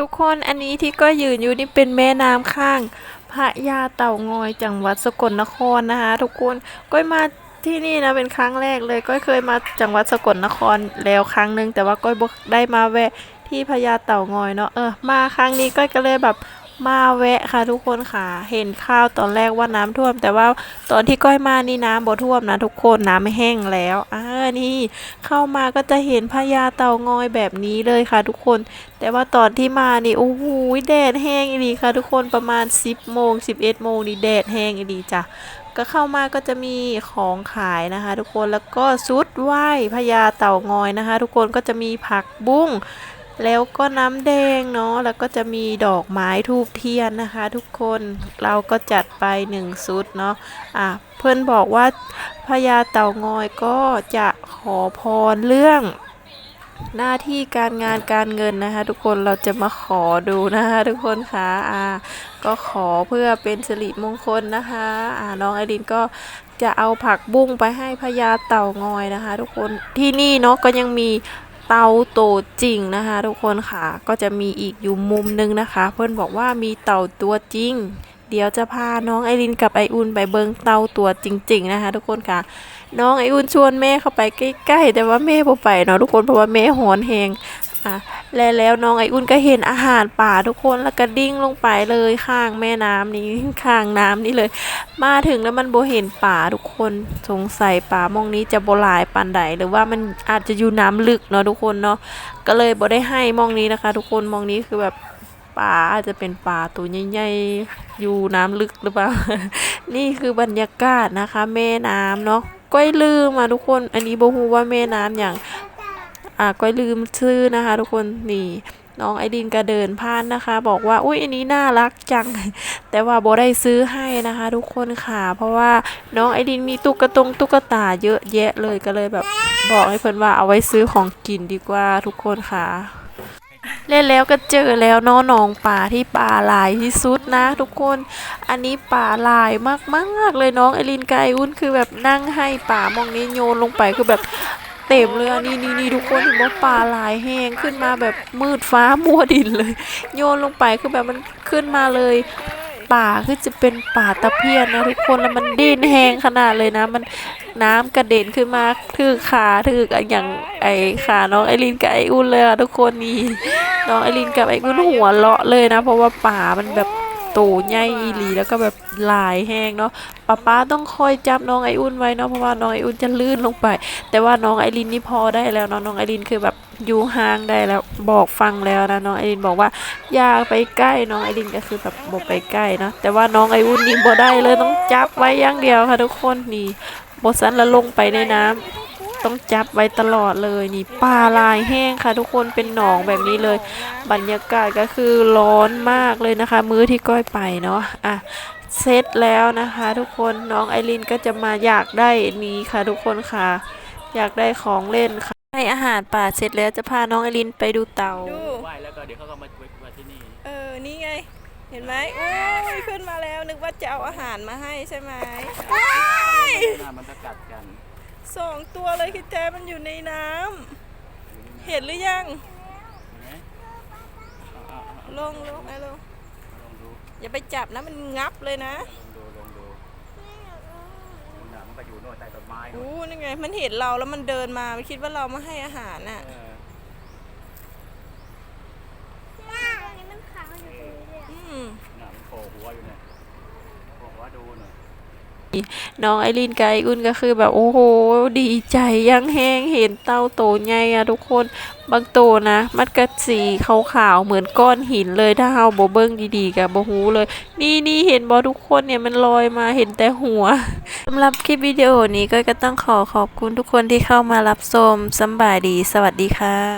ทุกคนอันนี้ที่ก็ยืนอยู่นี่เป็นแม่น้ำข้าง พระยาเต่างอยจังหวัดสกลนครนะคะ ทุกคนก้อยมาที่นี่นะเป็นครั้งแรกเลยก้อยเคยมาจังหวัดสกลนครแล้วครั้งหนึ่งแต่ว่าก้อยได้มาแวะที่พญาเต่างอยเนาะเออมาครั้งนี้ก้อยก็เลยแบบมาแวะค่ะทุกคนค่ะ เห็นข้าวตอนแรกว่าน้ำท่วม แต่ว่าตอนที่ก้อยมานี่น้ำบ่ท่วมนะทุกคนน้ำไม่แห้งแล้วอ่า นี เข้ามาก็จะเห็นพญาเต่างอยแบบนี้เลยค่ะทุกคน แต่ว่าตอนที่มานี่โอ้โหแดดแห้งอีหลีค่ะ ทุกคนประมาณ 10โมง11โมงนี่แดดแห้งอีหลีจ้ะก็เข้ามาก็จะมีของขายนะคะ ทุกคนแล้วก็ชุดไหว้พญาเต่างอยนะคะ ทุกคนก็จะมีผักบุ้งแล้วก็น้ำแดงเนาะแล้วก็จะมีดอกไม้ทูบเทียนนะคะ ทุกคนเราก็จัดไปหนึ่งชุดเนาะอะเพื่อนบอกว่าพญาเต่างอยก็จะ ขอพรเรื่องหน้าที่การงานการเงินนะคะ ทุกคนเราจะมาขอดูนะคะทุกคนคะอ่าก็ขอเพื่อเป็นสิริมงคลนะคะอ่าน้องไอรินก็จะเอาผักบุ้งไปให้พญาเต่างอยนะคะ ทุกคนที่นี่เนาะก็ยังมีเตาโตจริงนะคะ ทุกคนค่ะ ก็จะมีอีกอยู่มุมนึงนะคะ เพื่อนบอกว่ามีเต่าตัวจริง เดี๋ยวจะพาน้องไอรินกับไออุ่นไปเบิงเตาตัวจริง ๆ นะคะ ทุกคนค่ะ น้องไออุ่นชวนแม่เข้าไปใกล้ๆแต่ว่าแม่บ่ไปเนาะทุกคนเพราะว่าแม่หอนแหงอะแล้วแล้วน้องไออุ่นก็เห็นอาหารป่าทุกคนแล้วก็ดิ่งลงไปเลยข้างแม่น้ำนี้ข้างน้ำนี่เลย มาถึงแล้วมันโบเห็นป่าทุกคนสงสัยป่ามองนี้จะโบหลายปานใดหรือว่ามันอาจจะอยู่น้ำลึกเนาะทุกคนเนาะก็เลยโบได้ให้มองนี้นะคะ ทุกคนมองนี้คือแบบ ป่าอาจจะเป็นป่าตัวใหญ่ๆอยู่น้ำลึกหรือเปล่า นี่คือบรรยากาศนะคะ แม่น้ำเนาะก้อยลืมอะทุกคน อันนี้บ่ฮู้ว่าแม่น้ำอย่าง อะก้อยลืมชื่อนะคะ ทุกคนนี่น้องไอดินก็เดินผ่านนะคะ บอกว่าอุ้ยอันนี้น่ารักจัง แต่ว่าโบได้ซื้อให้นะคะ ทุกคนค่ะ เพราะว่าน้องไอดินมีตุ๊กตงตุ๊กตาเยอะแยะเลยก็เลยแบบ บอกให้เพื่อนว่าเอาไว้ซื้อของกินดีกว่าทุกคนค่ะ เล่นแล้วก็เจอแล้วเน้องหนองป่าที่ป่าลายที่สุดนะ ทุกคน อันนี้ป่าลายมากๆเลยน้องไอรินกบไออุ่นคือแบบนั่งให้ป่ามองนี้โยนลงไปคือแบบเต็มเลยนี่นี่นี่ทุกคนเห็นว่าป่าลายแห้งขึ้นมาแบบมืดฟ้ามัวดินเลย โยนลงไปคือแบบมันขึ้นมาเลยป่าคือจะเป็นป่าตะเพียนนะทุกคนแล้วมันดิ้นแห้งขนาดเลยนะ มันน้ำกระเด็นขึ้นมาถือขาถือออย่างไอขาน้องไอรินกับไออุ่นเลยอะทุกคนนี่ น้องไอรินกับไอ้กุนหัวเลาะเลยนะ เพราะว่าป่ามันแบบโตใหญ่อีหลีแล้วก็แบบลายแห้งเนาะป้าป้าต้องคอยจับน้องไออุ่นไว้เนาะเพราะว่าน้องไออุ่นจะลื่นลงไป แต่ว่าน้องไอรินนี่พอได้แล้วเนาะน้องไอรินคือแบบอยู่ห่างได้แล้วบอกฟังแล้วนะน้องไอรินบอกว่าอย่าไปใกล้น้องไอรินก็คือแบบบอกไปใกล้เนาะแต่ว่าน้องไออุ่นนี่บ่ได้เลยต้องจับไว้อย่างเดียวค่ะทุกคนนี่บสันแล้วลงไปในน้ำ ต้องจับไว้ตลอดเลยนี่ปลาลายแห้งค่ะทุกคนเป็นหนองแบบนี้เลย บรรยากาศก็คือร้อนมากเลยนะคะ มื้อที่ก้อยไปเนาะอะเซตแล้วนะคะ ทุกคนน้องไอรินก็จะมาอยากได้นี้ค่ะ ทุกคนค่ะ อยากได้ของเล่นค่ะให้อาหารป่าเสร็จแล้วจะพาน้องไอรินไปดูเต่าดูไหว้แล้วก็เดี๋ยวเขาก็มามาที่นี่เออนี่ไง เห็นไหมโอ้ยขึ้นมาแล้วนึกว่าจะเอาอาหารมาให้ใช่ไหมหน้ามันจะกัดกัน สองตัวเลยคิดแจมันอยู่ในน้ำ เห็นหรือยังเห็นไหมเอาเอาเอาลงลงไอ้ลงลองดูอย่าไปจับนะมันงับเลยนะลองดูลองดูมันน่ะมันก็อยู่โน่นใต้ต้นไม้โน่นอู้นี่ไง มันเห็นเราแล้วมันเดินมา มันคิดว่าเรามาให้อาหารน่ะ เอออืม น่ะมันโผล่หัวอยู่เนี่ยโผล่หัวดูหน่อย น้องไอรินกับไออุ่นก็คือแบบโอ้โห ดีใจยังแห้งเห็นเต่าโตใหญ่อะทุกคนบางโตนะ มันก็สีขาวๆเหมือนก้อนหินเลยถ้าเฮาบ่เบิ่งดีๆกับบ่ฮู้เลย นี่นี่เห็นบ่ทุกคนเนี่ยมันลอยมาเห็นแต่หัวสำหรับคลิปวิดีโอนี้ก็ก็ต้องขอขอบคุณทุกคนที่เข้ามารับชมสบายดี สวัสดีค่ะ